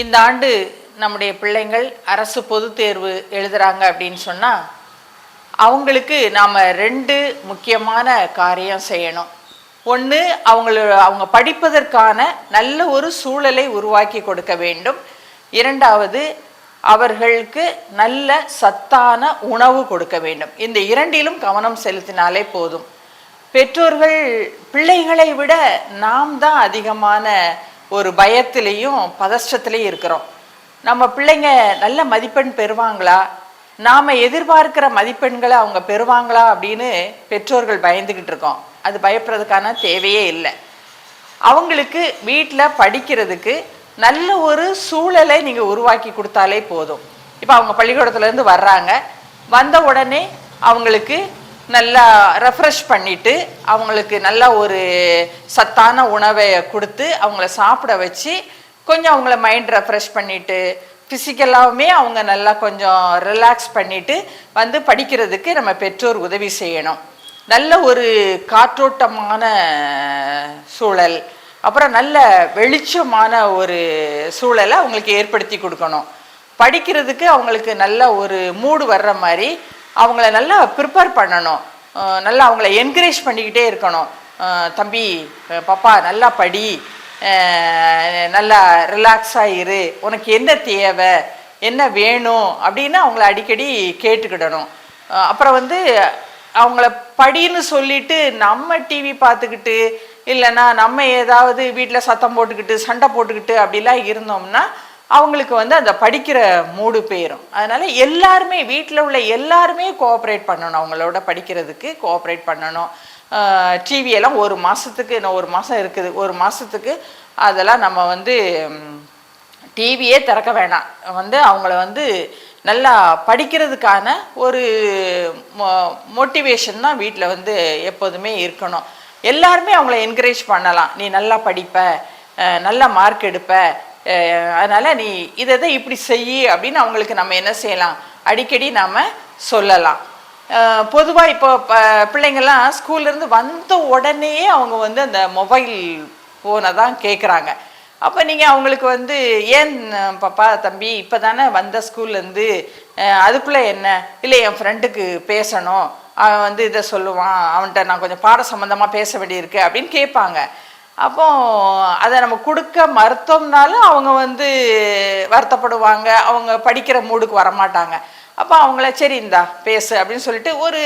இந்த ஆண்டு நம்முடைய பிள்ளைங்கள் அரசு பொது தேர்வு எழுதுறாங்க அப்படின்னு சொன்னால் அவங்களுக்கு நாம் ரெண்டு முக்கியமான காரியம் செய்யணும். ஒன்று அவங்கள அவங்க படிப்பதற்கான நல்ல ஒரு சூழலை உருவாக்கி கொடுக்க வேண்டும். இரண்டாவது அவர்களுக்கு நல்ல சத்தான உணவு கொடுக்க வேண்டும். இந்த இரண்டிலும் கவனம் செலுத்தினாலே போதும். பெற்றோர்கள் பிள்ளைகளை விட நாம் தான் அதிகமான ஒரு பயத்திலையும் பதஷ்டத்திலையும் இருக்கிறோம். நம்ம பிள்ளைங்க நல்ல மதிப்பெண் பெறுவாங்களா? நாம் எதிர்பார்க்கிற மதிப்பெண்களை அவங்க பெறுவாங்களா அப்படின்னு பெற்றோர்கள் பயந்துக்கிட்டு இருக்கோம். அது பயப்படுறதுக்கான தேவையே இல்லை. அவங்களுக்கு வீட்டில் படிக்கிறதுக்கு நல்ல ஒரு சூழலை நீங்கள் உருவாக்கி கொடுத்தாலே போதும். இப்போ அவங்க பள்ளிக்கூடத்துலேருந்து வர்றாங்க. வந்த உடனே அவங்களுக்கு நல்லா ரெஃப்ரெஷ் பண்ணிட்டு அவங்களுக்கு நல்ல ஒரு சத்தான உணவை கொடுத்து அவங்கள சாப்பிட வச்சு கொஞ்சம் அவங்கள மைண்ட் ரெஃப்ரெஷ் பண்ணிட்டு ஃபிசிக்கலாகவுமே அவங்க நல்லா கொஞ்சம் ரிலாக்ஸ் பண்ணிட்டு வந்து படிக்கிறதுக்கு நம்ம பெற்றோர் உதவி செய்யணும். நல்ல ஒரு காற்றோட்டமான சூழல் அப்புறம் நல்ல வெளிச்சமான ஒரு சூழலை அவங்களுக்கு ஏற்படுத்தி கொடுக்கணும். படிக்கிறதுக்கு அவங்களுக்கு நல்ல ஒரு மூடு வர்ற மாதிரி அவங்கள நல்லா ப்ரிப்பேர் பண்ணணும். நல்லா அவங்கள என்கரேஜ் பண்ணிக்கிட்டே இருக்கணும். தம்பி பாப்பா நல்லா படி. நல்லா ரிலாக்ஸாக இரு. உனக்கு என்ன தேவை? என்ன வேணும்? அப்படின்னு அவங்கள அடிக்கடி கேட்டுக்கிடணும். அப்புறம் வந்து அவங்கள படின்னு சொல்லிட்டு நம்ம டிவி பார்த்துக்கிட்டு இல்லைன்னா நம்ம ஏதாவது வீட்டில் சத்தம் போட்டுக்கிட்டு சண்டை போட்டுக்கிட்டு அப்படிலாம் இருந்தோம்னா அவங்களுக்கு வந்து அந்த படிக்கிற மூடு போயிடும் அதனால எல்லாருமே வீட்டில் உள்ள எல்லாருமே கோஆப்ரேட் பண்ணணும். அவங்களோட படிக்கிறதுக்கு கோஆப்ரேட் பண்ணணும். டிவியெல்லாம் ஒரு மாதத்துக்கு இன்னும் ஒரு மாதம் இருக்குது. ஒரு மாதத்துக்கு அதெல்லாம் நம்ம வந்து டிவியே திறக்க வேணாம். வந்து அவங்கள வந்து நல்லா படிக்கிறதுக்கான ஒரு மோட்டிவேஷன் தான் வீட்டில் வந்து எப்போதுமே இருக்கணும். எல்லாருமே அவங்கள என்கரேஜ் பண்ணலாம். நீ நல்லா படிப்ப நல்லா நல்ல மார்க் எடுப்ப அதனால் நீ இதை இதை இப்படி செய் அப்படின்னு அவங்களுக்கு நம்ம என்ன செய்யலாம்? அடிக்கடி நாம் சொல்லலாம். பொதுவாக இப்போ ப பிள்ளைங்கள்லாம் ஸ்கூல்லேருந்து வந்த உடனேயே அவங்க வந்து அந்த மொபைல் ஃபோனை தான் கேட்குறாங்க அப்போ நீங்கள் அவங்களுக்கு வந்து ஏன் பாப்பா தம்பி இப்போ தானே வந்த ஸ்கூல்லேருந்து அதுக்குள்ளே என்ன? இல்லை என் ஃப்ரெண்டுக்கு பேசணும். அவன் வந்து இதை சொல்லுவான். அவன்கிட்ட நான் கொஞ்சம் பாட சம்மந்தமாக பேச வேண்டியிருக்கு. அப்படின்னு கேட்பாங்க. அப்போ அதை நம்ம கொடுக்க மறுத்தோம்னாலும் அவங்க வந்து வருத்தப்படுவாங்க. அவங்க படிக்கிற மூடுக்கு வரமாட்டாங்க. அப்போ அவங்கள சரி இந்தா பேசு அப்படின்னு சொல்லிட்டு ஒரு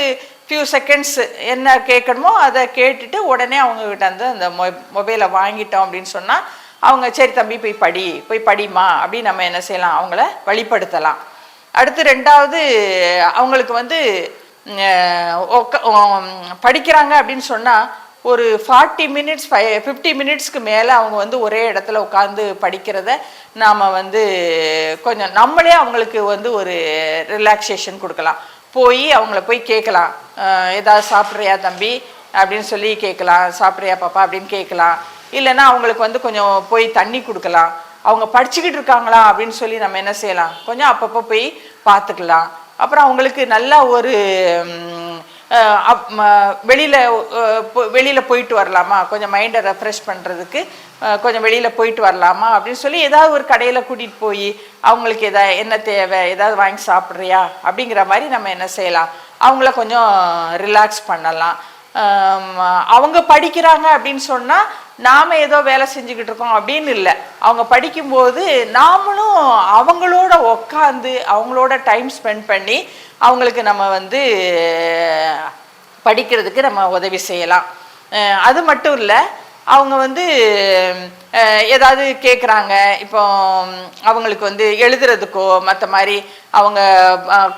ஃபியூ செகண்ட்ஸ் என்ன கேட்கணுமோ அதை கேட்டுட்டு உடனே அவங்கக்கிட்ட வந்து அந்த மொ மொபைலை வாங்கிட்டோம் அப்படின்னு சொன்னால் அவங்க சரி தம்பி போய் படி போய் படிமா அப்படின்னு நம்ம என்ன செய்யலாம்? அவங்கள வழிப்படுத்தலாம். அடுத்து ரெண்டாவது அவங்களுக்கு வந்து படிக்கிறாங்க அப்படின்னு சொன்னால் ஒரு ஃபார்ட்டி மினிட்ஸ் ஃபை ஃபிஃப்டி மினிட்ஸ்க்கு மேலே அவங்க வந்து ஒரே இடத்துல உட்காந்து படிக்கிறத நாம் வந்து கொஞ்சம் நம்மளே அவங்களுக்கு வந்து ஒரு ரிலாக்ஸேஷன் கொடுக்கலாம். போய் அவங்கள போய் கேட்கலாம் ஏதாவது சாப்பிட்றியா தம்பி? அப்படின்னு சொல்லி கேட்கலாம் சாப்பிட்றியா பாப்பா? அப்படின்னு கேட்கலாம் இல்லைன்னா அவங்களுக்கு வந்து கொஞ்சம் போய் தண்ணி கொடுக்கலாம். அவங்க படிச்சுக்கிட்டு இருக்காங்களா அப்படின்னு சொல்லி நம்ம என்ன செய்யலாம்? கொஞ்சம் அப்பப்போ போய் பார்த்துக்கலாம். அப்புறம் அவங்களுக்கு நல்லா ஒரு வெளியில் வெளியில் போயிட்டு வரலாமா? கொஞ்சம் மைண்டை ரெஃப்ரெஷ் பண்ணுறதுக்கு கொஞ்சம் வெளியில் போயிட்டு வரலாமா? அப்படின்னு சொல்லி ஏதாவது ஒரு கடையில் கூட்டிகிட்டு போய் அவங்களுக்கு எதா என்ன தேவை? ஏதாவது வாங்கி சாப்பிட்றியா? அப்படிங்கிற மாதிரி நம்ம என்ன செய்யலாம்? அவங்கள கொஞ்சம் ரிலாக்ஸ் பண்ணலாம். அவங்க படிக்கிறாங்க அப்படின்னு சொன்னால் நாம் ஏதோ வேலை செஞ்சுக்கிட்டு இருக்கோம் அப்படின்னு இல்லை. அவங்க படிக்கும்போது நாமளும் அவங்களோட உக்காந்து அவங்களோட டைம் ஸ்பெண்ட் பண்ணி அவங்களுக்கு நம்ம வந்து படிக்கிறதுக்கு நம்ம உதவி செய்யலாம். அது மட்டும் இல்லை அவங்க வந்து ஏதாவது கேட்குறாங்க இப்போ அவங்களுக்கு வந்து எழுதுறதுக்கோ மற்ற மாதிரி அவங்க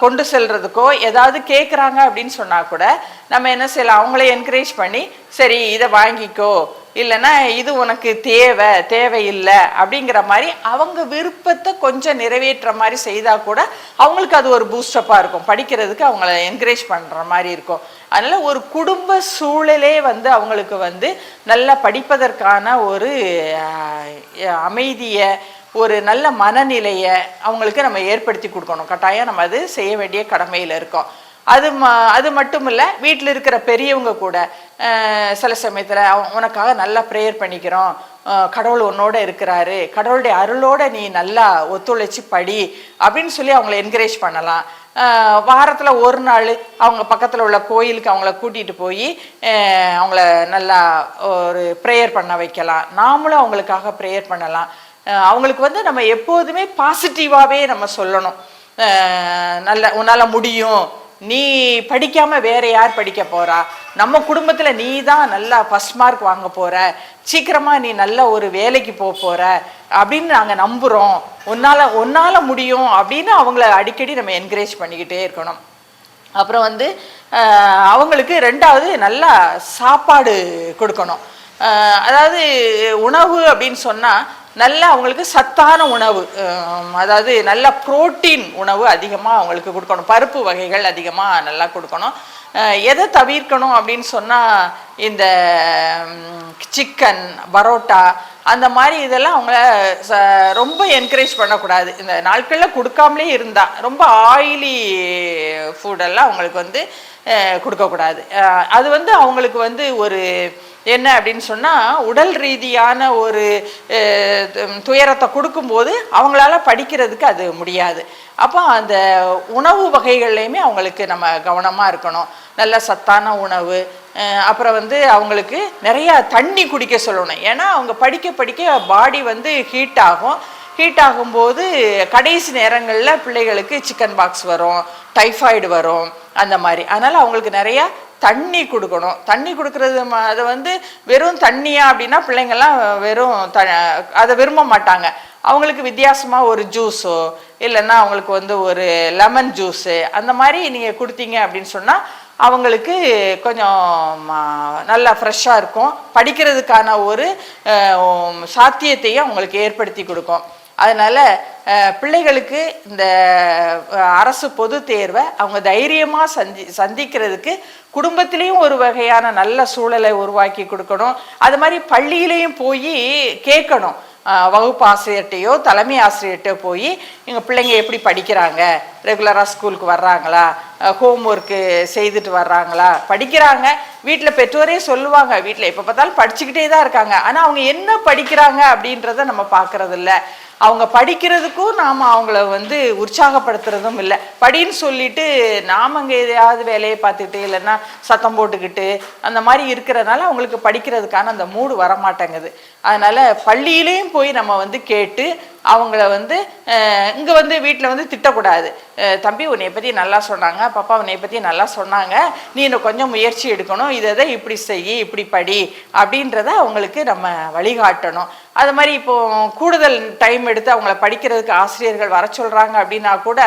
கொண்டு செல்றதுக்கோ ஏதாவது கேட்குறாங்க அப்படின்னு சொன்னால் கூட நம்ம என்ன செய்யலாம்? அவங்கள என்கரேஜ் பண்ணி சரி இதை வாங்கிக்கோ இல்லைன்னா இது உனக்கு தேவை தேவையில்லை அப்படிங்கிற மாதிரி அவங்க விருப்பத்தை கொஞ்சம் நிறைவேற்ற மாதிரி செய்தால் கூட அவங்களுக்கு அது ஒரு பூஸ்டப்பாக இருக்கும். படிக்கிறதுக்கு அவங்கள என்கரேஜ் பண்ணுற மாதிரி இருக்கும். அதனால ஒரு குடும்ப சூழலே வந்து அவங்களுக்கு வந்து நல்லா படிப்பதற்கான ஒரு அமைதியை ஒரு நல்ல மனநிலையை அவங்களுக்கு நம்ம ஏற்படுத்தி கொடுக்கணும். கட்டாயம் நம்ம அது செய்ய வேண்டிய கடமையில் இருக்கோம். அது ம அது மட்டும் இல்லை வீட்டில் இருக்கிற பெரியவங்க கூட சில சமயத்தில் உனக்காக நல்லா ப்ரேயர் பண்ணிக்கிறோம். கடவுள் உன்னோட இருக்கிறாரு. கடவுளுடைய அருளோட நீ நல்லா ஒத்துழைச்சி படி அப்படின்னு சொல்லி அவங்கள என்கரேஜ் பண்ணலாம். வாரத்தில் ஒரு நாள் அவங்க பக்கத்தில் உள்ள கோயிலுக்கு அவங்கள கூட்டிகிட்டு போய் அவங்கள நல்லா ஒரு ப்ரேயர் பண்ண வைக்கலாம். நாமளும் அவங்களுக்காக ப்ரேயர் பண்ணலாம். அவங்களுக்கு வந்து நம்ம எப்போதுமே பாசிட்டிவாகவே நம்ம சொல்லணும். நல்ல உன்னால் முடியும். நீ படிக்காம வேற யார் படிக்க போறா? நம்ம குடும்பத்துல நீ தான் நல்லா ஃபர்ஸ்ட் மார்க் வாங்க போற. சீக்கிரமா நீ நல்ல ஒரு வேலைக்கு போக போற. அப்படின்னு நாங்க நம்புறோம். உன்னால உன்னால முடியும் அப்படின்னு அவங்கள அடிக்கடி நம்ம என்கரேஜ் பண்ணிக்கிட்டே இருக்கணும். அப்புறம் வந்து அவங்களுக்கு ரெண்டாவது நல்லா சாப்பாடு கொடுக்கணும். அதாவது உணவு அப்படின்னு சொன்னால் நல்ல அவங்களுக்கு சத்தான உணவு அதாவது நல்ல புரோட்டீன் உணவு அதிகமாக அவங்களுக்கு கொடுக்கணும். பருப்பு வகைகள் அதிகமாக நல்லா கொடுக்கணும். எதை தவிர்க்கணும் அப்படின்னு சொன்னால் இந்த சிக்கன் பரோட்டா அந்த மாதிரி இதெல்லாம் அவங்கள ச ரொம்ப என்கரேஜ் பண்ணக்கூடாது. இந்த நாட்களில் கொடுக்காமலே இருந்தால் ரொம்ப ஆயிலி ஃபுட்டெல்லாம் அவங்களுக்கு வந்து கொடுக்கக்கூடாது. அது வந்து அவங்களுக்கு வந்து ஒரு என்ன அப்படின்னு சொன்னால் உடல் ரீதியான ஒரு து- துயரத்தை கொடுக்கும்போது அவங்களால படிக்கிறதுக்கு அது முடியாது. அப்போ அந்த உணவு வகைகள்லையுமே அவங்களுக்கு நம்ம கவனமாக இருக்கணும். நல்ல சத்தான உணவு அப்புறம் வந்து அவங்களுக்கு நிறையா தண்ணி குடிக்க சொல்லணும். ஏன்னா அவங்க படிக்க படிக்க பாடி வந்து ஹீட் ஆகும். ஹீட் ஆகும்போது கடைசி நேரங்களில் பிள்ளைகளுக்கு சிக்கன் பாக்ஸ் வரும் டைஃபாய்டு வரும் அந்த மாதிரி. அதனால் அவங்களுக்கு நிறையா தண்ணி கொடுக்கணும். தண்ணி கொடுக்கறது அதை வந்து வெறும் தண்ணியா அப்படின்னா பிள்ளைங்கள்லாம் வெறும் த அதை விரும்ப மாட்டாங்க. அவங்களுக்கு வித்தியாசமாக ஒரு ஜூஸோ இல்லைன்னா அவங்களுக்கு வந்து ஒரு லெமன் ஜூஸு அந்த மாதிரி நீங்கள் கொடுத்தீங்க அப்படின்னு சொன்னால் அவங்களுக்கு கொஞ்சம் நல்லா ஃப்ரெஷ்ஷாக இருக்கும். படிக்கிறதுக்கான ஒரு சாத்தியத்தையும் அவங்களுக்கு ஏற்படுத்தி கொடுக்கும். அதனால பிள்ளைகளுக்கு இந்த அரசு பொது தேர்வை அவங்க தைரியமாக சந்தி சந்திக்கிறதுக்கு குடும்பத்திலையும் ஒரு வகையான நல்ல சூழலை உருவாக்கி கொடுக்கணும். அது மாதிரி பள்ளியிலையும் போய் கேட்கணும். வகுப்பு ஆசிரியர்கிட்டையோ தலைமை ஆசிரியர்கிட்டயோ போய் எங்கள் பிள்ளைங்க எப்படி படிக்கிறாங்க? ரெகுலராக ஸ்கூலுக்கு வர்றாங்களா? ஹோம் ஒர்க்கு செய்துட்டு வர்றாங்களா? படிக்கிறாங்க. வீட்டில் பெற்றோரே சொல்லுவாங்க. வீட்டில் எப்போ பார்த்தாலும் படிச்சுக்கிட்டே தான் இருக்காங்க. ஆனால் அவங்க என்ன படிக்கிறாங்க அப்படின்றத நம்ம பார்க்குறதில்ல. அவங்க படிக்கிறதுக்கும் நாம் அவங்கள வந்து உற்சாகப்படுத்துறதும் இல்லை. படின்னு சொல்லிட்டு நாம் அங்கே எதையாவது வேலையை பார்த்துட்டு இல்லைன்னா சத்தம் போட்டுக்கிட்டு அந்த மாதிரி இருக்கிறதுனால அவங்களுக்கு படிக்கிறதுக்கான அந்த மூடு வரமாட்டேங்குது. அதனால் பள்ளியிலையும் போய் நம்ம வந்து கேட்டு அவங்கள வந்து இங்கே வந்து வீட்டில் வந்து திட்டக்கூடாது. தம்பி உன்னை பற்றி நல்லா சொன்னாங்க பாப்பா உன்னை பற்றி நல்லா சொன்னாங்க நீ இன்னும் கொஞ்சம் முயற்சி எடுக்கணும் இதை இதை இப்படி செய் இப்படி படி அப்படின்றத அவங்களுக்கு நம்ம வழிகாட்டணும். அது மாதிரி இப்போ கூடுதல் டைம் எடுத்து அவங்கள படிக்கிறதுக்கு ஆசிரியர்கள் வர சொல்கிறாங்க அப்படின்னா கூட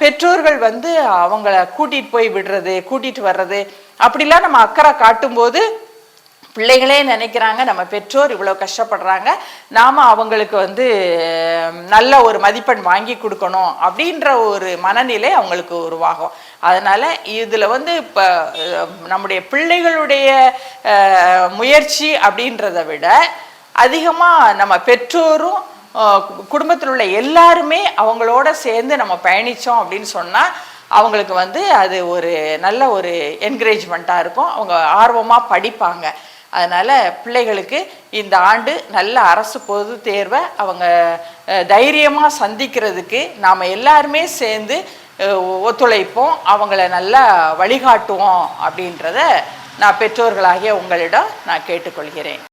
பெற்றோர்கள் வந்து அவங்கள கூட்டிகிட்டு போய் விடுறது கூட்டிகிட்டு வர்றது அப்படிலாம் நம்ம அக்கறை காட்டும்போது பிள்ளைகளே நினைக்கிறாங்க நம்ம பெற்றோர் இவ்வளோ கஷ்டப்படுறாங்க நாம் அவங்களுக்கு வந்து நல்ல ஒரு மதிப்பெண் வாங்கி கொடுக்கணும் அப்படின்ற ஒரு மனநிலை அவங்களுக்கு உருவாகும். அதனால் இதில் வந்து இப்போ நம்முடைய பிள்ளைகளுடைய முயற்சி அப்படின்றத விட அதிகமாக நம்ம பெற்றோரும் குடும்பத்தில் உள்ள எல்லாருமே அவங்களோட சேர்ந்து நம்ம பயணித்தோம் அப்படின்னு சொன்னால் அவங்களுக்கு வந்து அது ஒரு நல்ல ஒரு என்கரேஜ்மெண்ட்டாக இருக்கும். அவங்க ஆர்வமாக படிப்பாங்க. அதனால் பிள்ளைகளுக்கு இந்த ஆண்டு நல்ல அரசு பொது தேர்வை அவங்க தைரியமாக சந்திக்கிறதுக்கு நாம் எல்லாருமே சேர்ந்து ஒத்துழைப்போம் அவங்கள நல்லா வழிகாட்டுவோம் அப்படின்றத நான் பெற்றோர்களாகிய உங்களிடம் நான் கேட்டுக்கொள்கிறேன்.